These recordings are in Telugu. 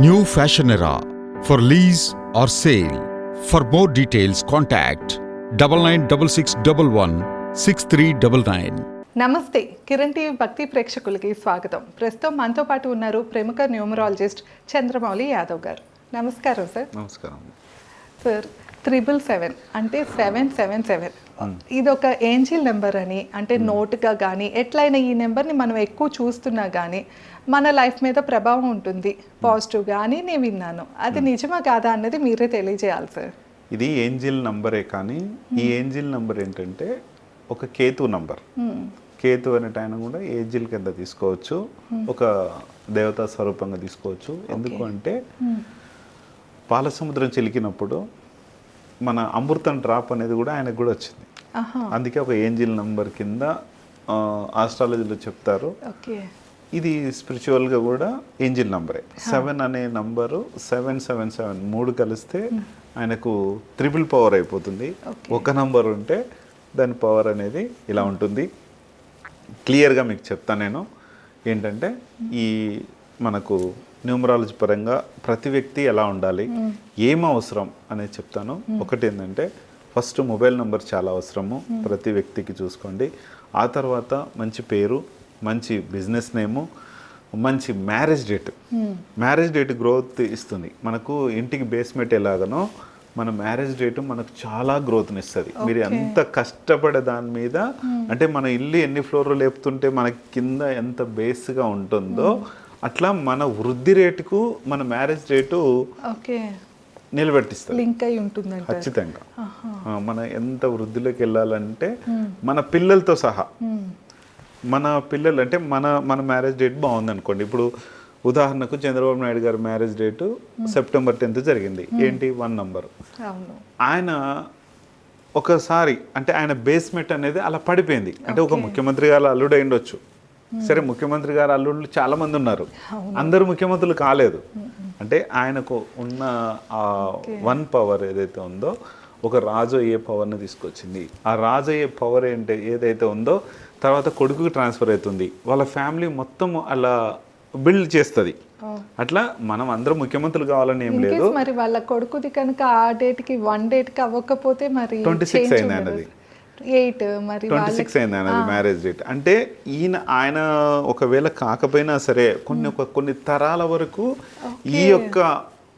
New fashion era for lease or sale for more details contact double nine double six double one six three double nine నమస్తే కిరణ్ టీవీ భక్తి ప్రేక్షకులకి స్వాగతం. ప్రస్తుతం మనతో పాటు ఉన్నారు ప్రముఖ న్యూమరాలజిస్ట్ చంద్రమౌళి యాదవ్ గారు. నమస్కారం సార్. నమస్కారం. సార్ త్రిబుల్ సెవెన్ అంటే సెవెన్ సెవెన్ సెవెన్ ఇది ఒక ఏంజిల్ నెంబర్ అని అంటే నోటుగా కానీ ఎట్లయినా ఈ నెంబర్ని మనం ఎక్కువ చూస్తున్నా కానీ మన లైఫ్ మీద ప్రభావం ఉంటుంది. పాజిటివ్గా అని నేను విన్నాను. అది నిజమా కాదా అన్నది మీరే తెలియజేయాలి సార్. ఇది ఏంజిల్ నంబరే కానీ ఈ ఏంజిల్ నంబర్ ఏంటంటే ఒక కేతు నంబర్. కేతు అనేట ఆయన కూడా ఏంజిల్ కింద తీసుకోవచ్చు. ఒక దేవతా స్వరూపంగా తీసుకోవచ్చు. ఎందుకు అంటే పాలసముద్రం చిలికినప్పుడు మన అమృతం డ్రాప్ అనేది కూడా ఆయనకు కూడా వచ్చింది. అందుకే ఒక ఏంజిల్ నంబర్ కింద ఆస్ట్రాలజీలో చెప్తారు. ఓకే. ఇది స్పిరిచువల్గా కూడా ఏంజిల్ నంబరే. సెవెన్ అనే నంబరు సెవెన్ సెవెన్ సెవెన్ మూడు కలిస్తే ఆయనకు త్రిపుల్ పవర్ అయిపోతుంది. ఒక నంబర్ ఉంటే దాని పవర్ అనేది ఇలా ఉంటుంది. క్లియర్గా మీకు చెప్తాను నేను. ఏంటంటే ఈ మనకు న్యూమరాలజీ పరంగా ప్రతి వ్యక్తి ఎలా ఉండాలి ఏం అవసరం అనేది చెప్తాను. ఒకటి ఏంటంటే ఫస్ట్ మొబైల్ నెంబర్ చాలా అవసరము. ప్రతి వ్యక్తికి చూసుకోండి. ఆ తర్వాత మంచి పేరు మంచి బిజినెస్ నేము మంచి marriage date. Marriage date growth ఇస్తుంది. మనకు ఇంటికి బేస్మెంట్ ఎలాగనో మన మ్యారేజ్ డేట్ మనకు చాలా గ్రోత్ని ఇస్తుంది మీరు ఎంత కష్టపడే దాని మీద అంటే మన ఇల్లు ఎన్ని ఫ్లోర్లు లేపుతుంటే మనకి కింద ఎంత బేస్గా ఉంటుందో అట్లా మన వృద్ధి రేటుకు మన మ్యారేజ్ రేటు ఓకే నిలబెట్టిస్తుంది లింక్ అయి ఉంటుందంట ఖచ్చితంగా. మన ఎంత వృద్ధిలోకి వెళ్ళాలంటే మన పిల్లలతో సహా. మన పిల్లలు అంటే మన మన మ్యారేజ్ డేట్ బాగుంది అనుకోండి ఇప్పుడు ఉదాహరణకు చంద్రబాబు నాయుడు గారి మ్యారేజ్ డేటు సెప్టెంబర్ టెన్త్ జరిగింది. ఏంటి? One number. ఆయన ఒకసారి అంటే ఆయన బేస్మెంట్ అనేది అలా పడిపోయింది. అంటే ఒక ముఖ్యమంత్రి గారు అల్లుడు ఉండొచ్చు. సరే ముఖ్యమంత్రి గారు అల్లుళ్ళు చాలా మంది ఉన్నారు అందరూ ముఖ్యమంత్రులు కాలేదు. అంటే ఆయనకు ఉన్న ఆ వన్ పవర్ ఏదైతే ఉందో ఒక రాజు అయ్యే పవర్ని తీసుకొచ్చింది. ఆ రాజు అయ్యే పవర్ ఏంటి ఏదైతే ఉందో తర్వాత కొడుకుకి ట్రాన్స్ఫర్ అవుతుంది. వాళ్ళ ఫ్యామిలీ మొత్తం అలా బిల్డ్ చేస్తుంది. అట్లా మనం అందరం ముఖ్యమంత్రులు కావాలని ఏం లేదు. మరి వాళ్ళ కొడుకుది కనుక ఆ డేట్కి వన్ డేట్కి అవ్వకపోతే మరి 26 అయింది ఆయనది. ఎయిట్ మరి ట్వంటీ సిక్స్ అయింది ఆయనది మ్యారేజ్ డేట్. అంటే ఈయన ఆయన ఒకవేళ కాకపోయినా సరే కొన్ని ఒక కొన్ని తరాల వరకు ఈ యొక్క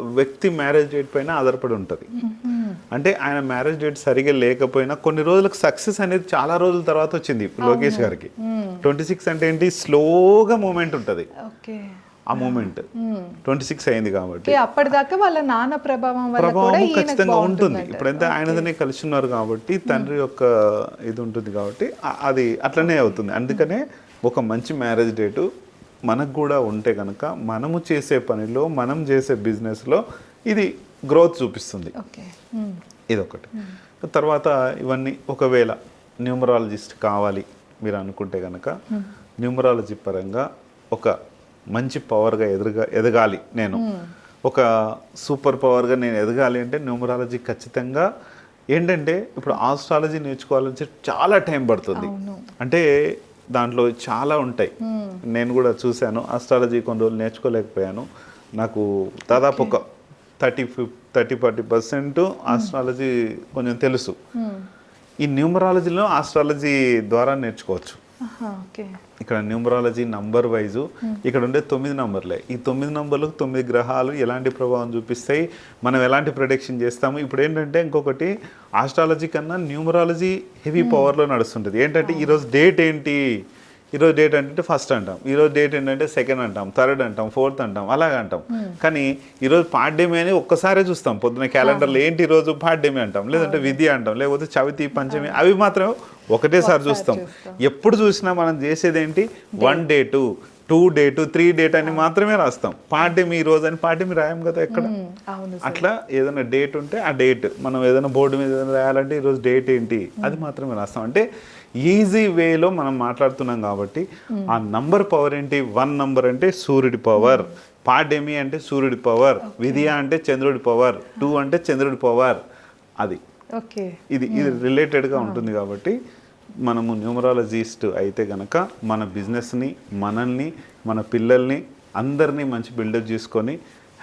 వ్యక్తి మ్యారేజ్ డేట్ పైన ఆధారపడి ఉంటుంది. అంటే ఆయన మ్యారేజ్ డేట్ సరిగా లేకపోయినా కొన్ని రోజులకు సక్సెస్ అనేది చాలా రోజుల తర్వాత వచ్చింది లోకేష్ గారికి. ట్వంటీ సిక్స్ అంటే ఏంటి? స్లోగా మూమెంట్ ఉంటుంది. ఆ మూమెంట్. ట్వంటీ సిక్స్ అయింది కాబట్టి. అప్పటిదాకా వాళ్ళ నాన్న ప్రభావం ప్రభావం ఖచ్చితంగా ఉంటుంది. ఇప్పుడైతే ఆయనదనే కలిసి ఉన్నారు కాబట్టి తండ్రి యొక్క ఇది ఉంటుంది కాబట్టి అది అట్లనే అవుతుంది. అందుకనే ఒక మంచి మ్యారేజ్ డేటు మనకు కూడా ఉంటే కనుక మనము చేసే పనిలో మనం చేసే బిజినెస్లో ఇది గ్రోత్ చూపిస్తుంది. ఇదొకటి. తర్వాత ఇవన్నీ ఒకవేళ న్యూమరాలజిస్ట్ కావాలి మీరు అనుకుంటే కనుక న్యూమరాలజీ పరంగా ఒక మంచి పవర్గా ఎదురుగా ఎదగాలి నేను. ఒక సూపర్ పవర్గా నేను ఎదగాలి అంటే న్యూమరాలజీ ఖచ్చితంగా ఏంటంటే ఇప్పుడు ఆస్ట్రాలజీ నేర్చుకోవాలని చెప్పి చాలా టైం పడుతుంది. అంటే దాంట్లో చాలా ఉంటాయి. నేను కూడా చూశాను ఆస్ట్రాలజీ కొన్ని రోజులు నేర్చుకోలేకపోయాను. నాకు దాదాపు ఒక థర్టీ ఫిఫ్ థర్టీ ఫార్టీ పర్సెంట్ ఆస్ట్రాలజీ కొంచెం తెలుసు. ఈ న్యూమరాలజీలో ఆస్ట్రాలజీ ద్వారా నేర్చుకోవచ్చు. ఇక్కడ న్యూమరాలజీ నంబర్ వైజు. ఇక్కడ ఉండే తొమ్మిది నంబర్లే. ఈ తొమ్మిది నంబర్లకు తొమ్మిది గ్రహాలు ఎలాంటి ప్రభావం చూపిస్తాయి? మనం ఎలాంటి ప్రొడక్షన్ చేస్తాము? ఇప్పుడు ఏంటంటే ఇంకొకటి ఆస్ట్రాలజీ కన్నా న్యూమరాలజీ హెవీ పవర్లో నడుస్తుంటుంది. ఏంటంటే ఈరోజు డేట్ ఏంటి? ఈరోజు డేట్ అంటే ఫస్ట్ అంటాం. ఈరోజు డేట్ ఏంటంటే సెకండ్ అంటాం. థర్డ్ అంటాం. ఫోర్త్ అంటాం. అలాగే అంటాం. కానీ ఈరోజు పాడ్యమి అని ఒక్కసారే చూస్తాం. పొద్దున క్యాలెండర్లో ఏంటి ఈరోజు పాడ్యమి అంటాం. లేదంటే విధి అంటాం. లేకపోతే చవితి పంచమి అవి మాత్రం ఒకటేసారి చూస్తాం. ఎప్పుడు చూసినా మనం చేసేది ఏంటి one date two date three date అని మాత్రమే రాస్తాం. పాడ్యమి ఈ రోజు అని పాడ్యమి రాయం కదా ఎక్కడ? అట్లా ఏదైనా డేట్ ఉంటే ఆ డేట్ మనం ఏదైనా బోర్డు మీద ఏదైనా రాయాలంటే ఈరోజు డేట్ ఏంటి? అది మాత్రమే రాస్తాం. అంటే ఈజీ వేలో మనం మాట్లాడుతున్నాం కాబట్టి ఆ నంబర్ పవర్ ఏంటి? వన్ నంబర్ అంటే సూర్యుడి పవర్ పాడ్యమి అంటే సూర్యుడి పవర్ విధియ అంటే చంద్రుడి పవర్ టూ అంటే చంద్రుడి పవర్ అది. ఇది ఇది రిలేటెడ్గా ఉంటుంది కాబట్టి మనము న్యూమరాలజిస్ట్ అయితే గనక మన బిజినెస్ని మనల్ని మన పిల్లల్ని అందరినీ మంచి బిల్డప్ చేసుకొని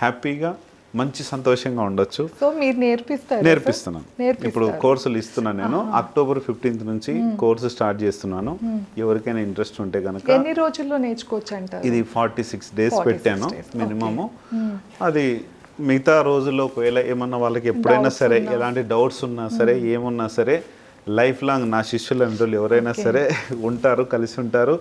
హ్యాపీగా మంచి సంతోషంగా ఉండొచ్చు. సో మీరు నేర్పిస్తారు నేర్పిస్తున్నాను. ఇప్పుడు కోర్సులు ఇస్తున్నాను నేను. అక్టోబర్ ఫిఫ్టీన్త్ నుంచి కోర్సు స్టార్ట్ చేస్తున్నాను. ఎవరికైనా ఇంట్రెస్ట్ ఉంటే కనుక ఎన్ని రోజుల్లో నేర్చుకోవచ్చు అంటారు ఇది ఫార్టీ సిక్స్ డేస్ 46 పెట్టాను మినిమము. అది మిగతా రోజుల్లో ఒకవేళ ఏమన్నా వాళ్ళకి ఎప్పుడైనా సరే ఎలాంటి డౌట్స్ ఉన్నా సరే ఏమున్నా సరే లైఫ్ లాంగ్ నా శిష్యులు అంటే ఎవరైనా సరే ఉంటారు కలిసి ఉంటారు.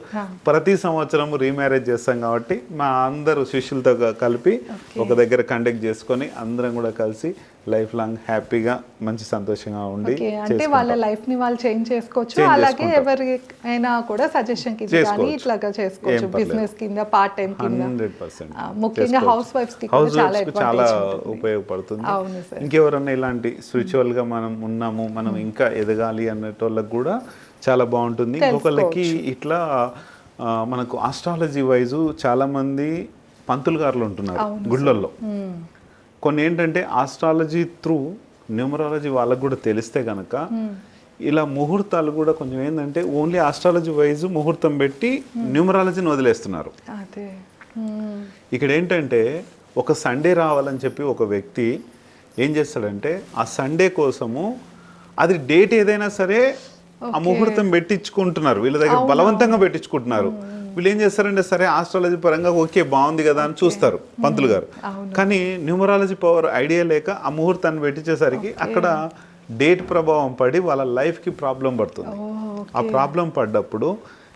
ప్రతి సంవత్సరం రీమ్యారేజ్ చేస్తాం కాబట్టి మా అందరూ శిష్యులతో కలిపి ఒక దగ్గర కండక్ట్ చేసుకొని అందరం కూడా కలిసి లైఫ్ లాంగ్ హ్యాపీగా మంచి సంతోషంగా ఉండి అంటే వాళ్ళ లైఫ్ని వాళ్ళు చేంజ్ చేసుకోవచ్చు. అలాగే. ఎవరికైనా కూడా సజెషన్ కింద కానీ. ఇట్లాగా చేసుకోవచ్చు. బిజినెస్ కింద పార్ట్ టైం కింద. హండ్రెడ్ పర్సెంట్ ఆ, ముఖ్యంగా హౌస్ వైఫ్స్కి చాలా చాలా. ఉపయోగపడుతుంది. ఇంకెవరన్నా ఇలాంటి స్పిరిచువల్గా మనం ఉన్నాము మనం ఇంకా ఎదగాలి అనేటోళ్ళకి కూడా చాలా బాగుంటుంది. ఇంకొకళ్ళకి ఇట్లా మనకు ఆస్ట్రాలజీ వైజు చాలా మంది పంతులు గారులు ఉంటున్నారు గుళ్ళల్లో. మ్మ్. కొన్ని ఏంటంటే ఆస్ట్రాలజీ త్రూ న్యూమరాలజీ వాళ్ళకు కూడా తెలిస్తే కనుక ఇలా ముహూర్తాలు కూడా కొంచెం ఏంటంటే ఓన్లీ ఆస్ట్రాలజీ వైజ్ ముహూర్తం పెట్టి న్యూమరాలజీని వదిలేస్తున్నారు. అదే. మ్మ్. ఇక్కడ ఏంటంటే ఒక సండే రావాలని చెప్పి ఒక వ్యక్తి ఏం చేస్తాడంటే ఆ సండే కోసము అది డేట్ ఏదైనా సరే ఆ ముహూర్తం పెట్టించుకుంటున్నారు. వీళ్ళ దగ్గర బలవంతంగా పెట్టించుకుంటున్నారు. వీళ్ళు ఏం చేస్తారంటే సరే ఆస్ట్రాలజీ పరంగా ఓకే బాగుంది కదా అని చూస్తారు పంతులు గారు. కానీ న్యూమరాలజీ పవర్ ఐడియా లేక ఆ ముహూర్తాన్ని పెట్టించేసరికి అక్కడ డేట్ ప్రభావం పడి వాళ్ళ లైఫ్కి ప్రాబ్లం పడుతుంది. ఆ ప్రాబ్లం పడ్డప్పుడు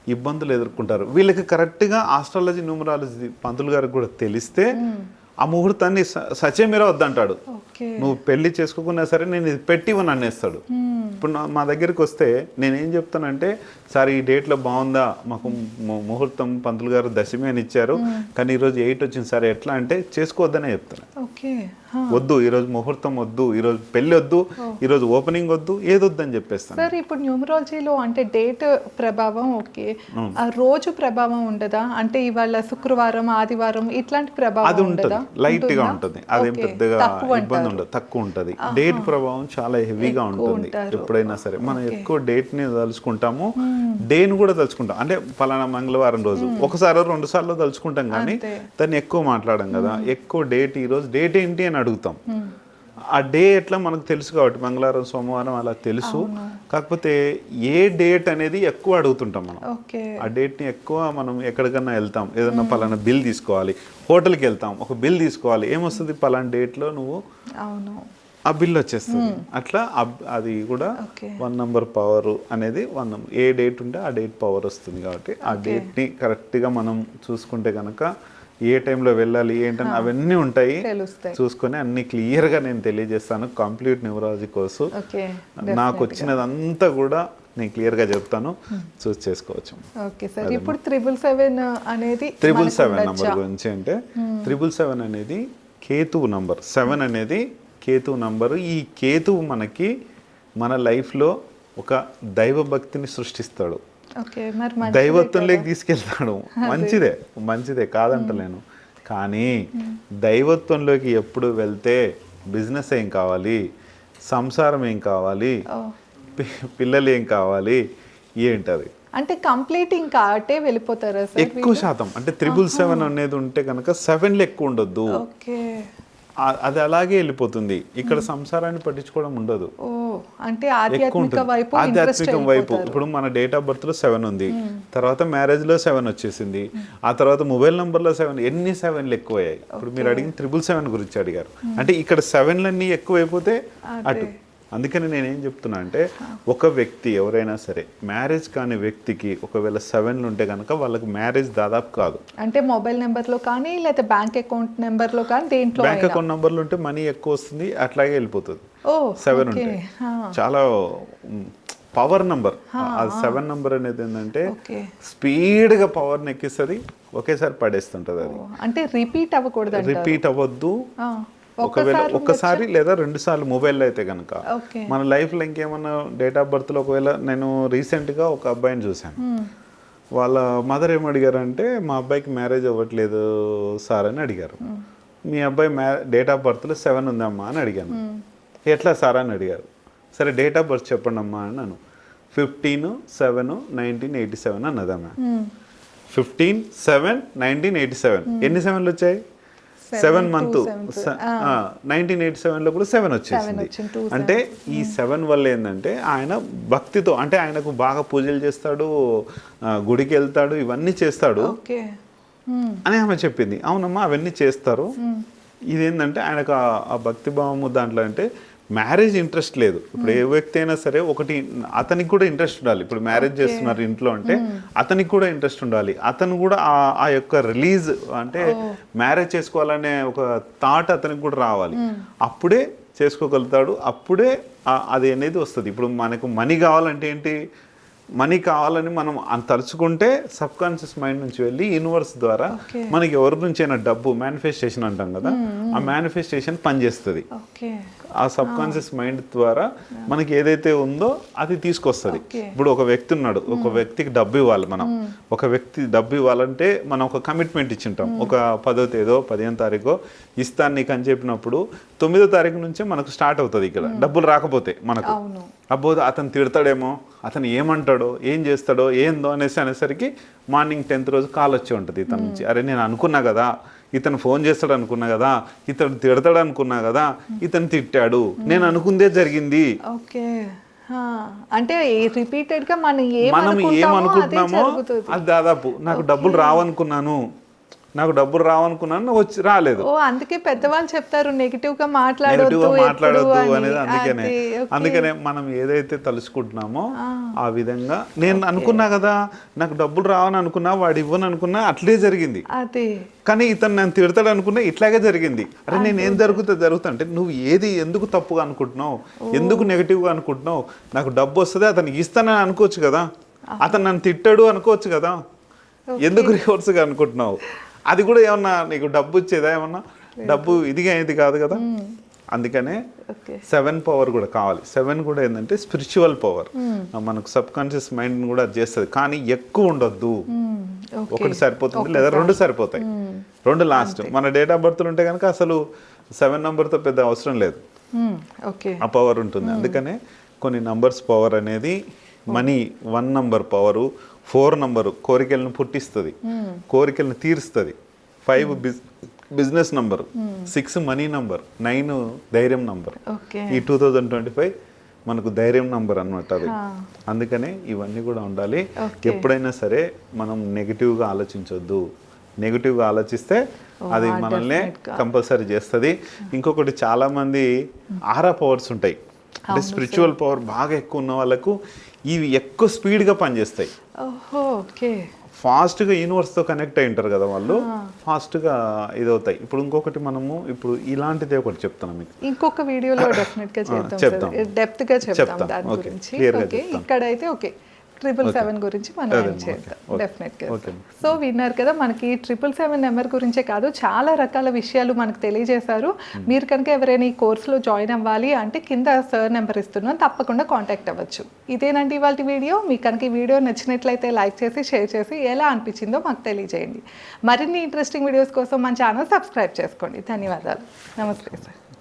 ఇబ్బందులు ఎదుర్కొంటారు. వీళ్ళకి కరెక్ట్గా ఆస్ట్రాలజీ న్యూమరాలజీ పంతులు గారికి కూడా తెలిస్తే ఆ ముహూర్తాన్ని స- సచేమిరా వద్దంటాడు. నువ్వు పెళ్ళి చేసుకోకున్నా సరే నేను ఇది పెట్టి ఇవ్వను అనేస్తాడు ఇప్పుడు మా దగ్గరికి వస్తే నేను ఏం చెప్తానంటే సార్ ఈ డేట్లో బాగుందా? మాకు ముహూర్తం పంతులు గారు దశమి అని ఇచ్చారు. కానీ ఈరోజు ఎయిట్ వచ్చింది సార్. ఎట్లా? అంటే చేసుకోవద్దనే చెప్తాను ఓకే. వద్దు ఈరోజు ముహూర్తం వద్దు ఈరోజు పెళ్ళి వద్దు ఈరోజు ఓపెనింగ్ వద్దు ఏది వద్దని చెప్పేస్తాను. సార్ ఇప్పుడు న్యూమరాలజీలో అంటే డేట్ ప్రభావం ఓకే. ఆ. రోజు ప్రభావం ఉండదా? అంటే ఇవాళ శుక్రవారం ఆదివారం ఇట్లాంటి అది ప్రభావం ఉంటుంది. ఉండదా లైట్గా ఉంటుందా? ఉంటుంది. అదేం. పెద్దగా ఇబ్బంది. ఉండదు. తక్కువ ఉంటుంది. డేట్ ప్రభావం చాలా హెవీగా ఉంటుంది. ఎప్పుడైనా సరే. మనం ఎక్కువ డేట్ని తలుచుకుంటాము. డేని కూడా తలుచుకుంటాం. అంటే ఫలానా మంగళవారం రోజు. ఒకసారి రెండు సార్లు తలుచుకుంటాం కానీ. దాన్ని ఎక్కువ మాట్లాడం కదా. ఎక్కువ డేట్ ఈ రోజు. డేట్ ఏంటి అని అడుగుతాం. ఆ డే ఎట్లా మనకు తెలుసు కాబట్టి మంగళవారం సోమవారం అలా తెలుసు. కాకపోతే ఏ డేట్ అనేది ఎక్కువ అడుగుతుంటాం మనం. ఆ డేట్ని ఎక్కువ మనం ఎక్కడికన్నా వెళ్తాం. ఏదన్నా పలానా బిల్ తీసుకోవాలి. హోటల్కి వెళ్తాం. ఒక బిల్ తీసుకోవాలి. ఏమొస్తుంది పలానా డేట్లో నువ్వు? ఆ బిల్ వచ్చేస్తుంది. అట్లా అది కూడా వన్ నంబర్ పవర్ అనేది వన్ నంబర్ ఏ డేట్ ఉంటే ఆ డేట్ పవర్ వస్తుంది కాబట్టి ఆ డేట్ని కరెక్ట్గా మనం చూసుకుంటే కనుక ఏ టైంలో వెళ్ళాలి ఏంటని అవన్నీ ఉంటాయి. చూసుకొని అన్ని క్లియర్గా నేను తెలియజేస్తాను. Complete numerology course. నాకు వచ్చినదంతా కూడా నేను క్లియర్గా చెప్తాను. చూస్ చేసుకోవచ్చు. Okay sir. ఇప్పుడు త్రిబుల్ సెవెన్ అనేది త్రిబుల్ సెవెన్? నంబర్ గురించి అంటే త్రిబుల్ సెవెన్ అనేది కేతువు నంబర్ సెవెన్ అనేది కేతువు నంబరు ఈ కేతువు మనకి మన లైఫ్లో ఒక దైవ భక్తిని సృష్టిస్తాడు. దైవత్వంలోకి. తీసుకెళ్తాడు. మంచిదే మంచిదే కాదంటలేను. కానీ దైవత్వంలోకి ఎప్పుడు వెళ్తే బిజినెస్ ఏం కావాలి? సంసారం ఏం కావాలి? పిల్లలు ఏం కావాలి? ఏంటది? అంటే కంప్లీట్ ఇంకా అటే వెళ్ళిపోతారా ఎక్కువ శాతం. అంటే త్రిబుల్ సెవెన్ అనేది ఉంటే కనుక సెవెన్లు ఎక్కువ ఉండొద్దు. అది అలాగే వెళ్ళిపోతుంది. ఇక్కడ సంసారాన్ని పట్టించుకోవడం ఉండదు. అంటే ఆధ్యాత్మిక వైపు ఇంట్రెస్ట్ ఆధ్యాత్మికం వైపు. ఇప్పుడు మన డేట్ ఆఫ్ బర్త్లో సెవెన్ ఉంది. తర్వాత మ్యారేజ్లో సెవెన్ వచ్చేసింది. ఆ తర్వాత మొబైల్ నంబర్లో సెవెన్ ఎన్ని సెవెన్లు ఎక్కువయ్యాయి? ఇప్పుడు మీరు అడిగిన త్రిబుల్ సెవెన్ గురించి అడిగారు. అంటే ఇక్కడ సెవెన్లన్నీ ఎక్కువైపోతే అటు అందుకని నేను ఏం చెప్తున్నా అంటే ఒక వ్యక్తి ఎవరైనా సరే మ్యారేజ్ కాని వ్యక్తికి ఒకవేళ సెవెన్లు ఉంటే కనుక వాళ్ళకి మ్యారేజ్ దాదాపు కాదు. అంటే మొబైల్ నెంబర్లో కానీ లేకపోతే బ్యాంక్ అకౌంట్ నెంబర్లో కానీ దేంట్లో బ్యాంక్ అకౌంట్ నంబర్లు ఉంటే మనీ ఎక్కువ వస్తుంది అట్లాగే వెళ్ళిపోతుంది. ఓ సెవెన్ ఉంటాయి చాలా పవర్ నంబర్. ఆ సెవెన్ నంబర్ అనేది ఏంటంటే స్పీడ్గా పవర్ని ఎక్కిస్తుంది ఒకేసారి పడేస్తుంటుంది అది. అంటే రిపీట్ అవ్వకూడదు. రిపీట్ అవ్వద్దు. ఒకవేళ ఒక్కసారి లేదా రెండు సార్లు మొబైల్లో అయితే కనుక మన లైఫ్లో ఇంకేమన్నా డేట్ ఆఫ్ బర్త్లో ఒకవేళ నేను రీసెంట్గా ఒక అబ్బాయిని చూశాను. మ్మ్. వాళ్ళ మదర్ ఏం అడిగారంటే మా అబ్బాయికి మ్యారేజ్ అవ్వట్లేదు సార్ అని అడిగారు. మీ అబ్బాయి మ్యా డేట్ ఆఫ్ బర్త్లో సెవెన్ ఉందమ్మా అని అడిగాను. ఎట్లా సార్ అని అడిగారు. సరే డేట్ ఆఫ్ బర్త్ చెప్పండి అమ్మా అన్నాను. Fifteen seven nineteen eighty seven అన్నదమ్మా. మ్మ్. Fifteen seven nineteen eighty seven ఎన్ని సెవెన్లు వచ్చాయి? Seven month. నైన్టీన్ ఎయిటీ సెవెన్లో కూడా సెవెన్ వచ్చేసింది. అంటే ఈ సెవెన్ వల్ల ఏంటంటే ఆయన భక్తితో అంటే ఆయనకు బాగా పూజలు చేస్తాడు గుడికి వెళ్తాడు ఇవన్నీ చేస్తాడు. అని ఆమె చెప్పింది. అవునమ్మా అవన్నీ చేస్తారు. ఇదేంటంటే ఆయనకు ఆ- ఆ భక్తి భావము దాంట్లో అంటే మ్యారేజ్ ఇంట్రెస్ట్ లేదు. ఇప్పుడు ఏ వ్యక్తి అయినా సరే ఒకటి అతనికి కూడా ఇంట్రెస్ట్ ఉండాలి. ఇప్పుడు మ్యారేజ్ చేస్తున్నారు ఇంట్లో అంటే అతనికి కూడా ఇంట్రెస్ట్ ఉండాలి. అతను కూడా ఆ యొక్క రిలీజ్ అంటే మ్యారేజ్ చేసుకోవాలనే ఒక థాట్ అతనికి కూడా రావాలి. అప్పుడే చేసుకోగలుగుతాడు. అప్పుడే అది అనేది వస్తుంది. ఇప్పుడు మనకు మనీ కావాలంటే ఏంటి? మనీ కావాలని మనం అంత తలుచుకుంటే సబ్ కాన్షియస్ మైండ్ నుంచి వెళ్ళి యూనివర్స్ ద్వారా. మనకి ఎవరి నుంచి అయినా డబ్బు మేనిఫెస్టేషన్ అంటాం కదా ఆ మేనిఫెస్టేషన్ పనిచేస్తుంది. ఓకే. ఆ సబ్ కాన్షియస్ మైండ్ ద్వారా మనకి ఏదైతే ఉందో అది తీసుకొస్తుంది. ఇప్పుడు ఒక వ్యక్తి ఉన్నాడు ఒక వ్యక్తికి డబ్బు ఇవ్వాలి మనం. ఒక వ్యక్తి డబ్బు ఇవ్వాలంటే మనం ఒక కమిట్మెంట్ ఇచ్చింటాం. ఒక పదో తేదో పదిహేను తారీఖు ఇస్తాను నీకు అని చెప్పినప్పుడు తొమ్మిదో తారీఖు నుంచే మనకు స్టార్ట్ అవుతుంది ఇక్కడ. డబ్బులు రాకపోతే మనకు. అబ్బో అతను తిడతాడేమో అతను ఏమంటాడో ఏం చేస్తాడో ఏందో అనేసి అనేసరికి మార్నింగ్ టెన్త్ రోజు కాల్ వచ్చి ఉంటుంది ఇతని నుంచి. అరే నేను అనుకున్నా కదా ఇతను ఫోన్ చేస్తాడు అనుకున్నా కదా ఇతను తిడతాడు అనుకున్నా కదా ఇతను తిట్టాడు. నేను అనుకుందే జరిగింది. ఓకే. అంటే రిపీటెడ్గా మనం ఏమనుకుంటున్నామో జరుగుతుంది. అది దాదాపు నాకు డబ్బులు రావనుకున్నాను. నాకు డబ్బులు రావనుకున్నాను వచ్చి రాలేదు. ఓ అందుకే పెద్దవాళ్ళు చెప్తారు నెగిటివ్గా నెగిటివ్ మాట్లాడొద్దు. అనేది అందుకనే. అందుకనే మనం ఏదైతే తలుచుకుంటున్నామో ఆ. విధంగా. నేను అనుకున్నా కదా నాకు డబ్బులు రావని అనుకున్నా వాడు ఇవ్వను అనుకున్నా అట్లే జరిగింది. అదే. కానీ ఇతను నన్ను తిడతాడు అనుకున్నా ఇట్లాగే జరిగింది. అరే నేను ఏం జరుగుతుంది జరుగుతా అంటే నువ్వు ఏది ఎందుకు తప్పుగా అనుకుంటున్నావు? ఎందుకు నెగిటివ్గా అనుకుంటున్నావు? నాకు డబ్బు వస్తుంది అతనికి ఇస్తానని అనుకోవచ్చు కదా. అతను నన్ను తిట్టాడు అనుకోవచ్చు కదా. ఎందుకు రివర్స్గా అనుకుంటున్నావు? అది కూడా ఏమన్నా నీకు డబ్బు ఇచ్చేదా ఏమన్నా? డబ్బు ఇదిగా ఇది కాదు కదా? అందుకనే సెవెన్ పవర్ కూడా కావాలి. సెవెన్ కూడా ఏంటంటే స్పిరిచువల్ పవర్. మనకు సబ్ కాన్షియస్ మైండ్ కూడా అది చేస్తుంది. కానీ ఎక్కువ ఉండొద్దు. ఒకటి సరిపోతుంది లేదా రెండు సరిపోతాయి. రెండు లాస్ట్. మన డేట్ ఆఫ్ బర్త్లు ఉంటే కనుక అసలు సెవెన్తో పెద్ద అవసరం లేదు. ఓకే. ఆ పవర్ ఉంటుంది. అందుకనే కొన్ని నంబర్స్ పవర్ అనేది money one number power four number కోరికలను పుట్టిస్తుంది. కోరికలను తీరుస్తుంది. Five biz business number. Six money number. Nine ధైర్యం నంబర్. ఈ టూ థౌజండ్ ట్వంటీ ఫైవ్ మనకు ధైర్యం నంబర్ అనమాట అది. అందుకనే ఇవన్నీ కూడా ఉండాలి. ఎప్పుడైనా సరే మనం నెగిటివ్గా ఆలోచించొద్దు. నెగిటివ్గా ఆలోచిస్తే అది మనల్ని. కంపల్సరీ చేస్తుంది. ఇంకొకటి చాలా మంది ఆరా పవర్స్ ఉంటాయి. అంటే స్పిరిచువల్ పవర్ బాగా ఎక్కువ ఉన్న వాళ్ళకు ఇవి ఎక్కువ స్పీడ్గా పనిచేస్తాయి. ఓకే. ఫాస్ట్గా యూనివర్స్తో కనెక్ట్ అయి ఉంటారు కదా వాళ్ళు. ఫాస్ట్గా ఇదవుతాయి. ఇప్పుడు ఇంకొకటి మనము ఇప్పుడు ఇలాంటిదే ఒకటి చెప్తాను మీకు. ఇంకొక వీడియోలో డెఫినెట్గా చేద్దాం చెప్తాం. సార్. డెప్త్గా చెప్తాం. దాని. గురించి. ఓకే. ఇక్కడైతే ఓకే. ట్రిపుల్ సెవెన్ గురించి మనం ఏం. చేద్దాం. Okay. డెఫినెట్గా Okay. సో విన్నారు కదా మనకి ట్రిపుల్ సెవెన్ నెంబర్ గురించే కాదు చాలా రకాల విషయాలు మనకు తెలియజేశారు. మీరు కనుక ఎవరైనా ఈ కోర్సులో జాయిన్ అవ్వాలి అంటే కింద సార్ నెంబర్ ఇస్తున్నాను తప్పకుండా కాంటాక్ట్ అవ్వచ్చు. ఇదేనండి ఇవాళ వీడియో. మీకు కనుక ఈ వీడియో నచ్చినట్లయితే లైక్ చేసి షేర్ చేసి ఎలా అనిపించిందో మాకు తెలియజేయండి. మరిన్ని ఇంట్రెస్టింగ్ వీడియోస్ కోసం మన ఛానల్ సబ్స్క్రైబ్ చేసుకోండి. ధన్యవాదాలు. నమస్తే సార్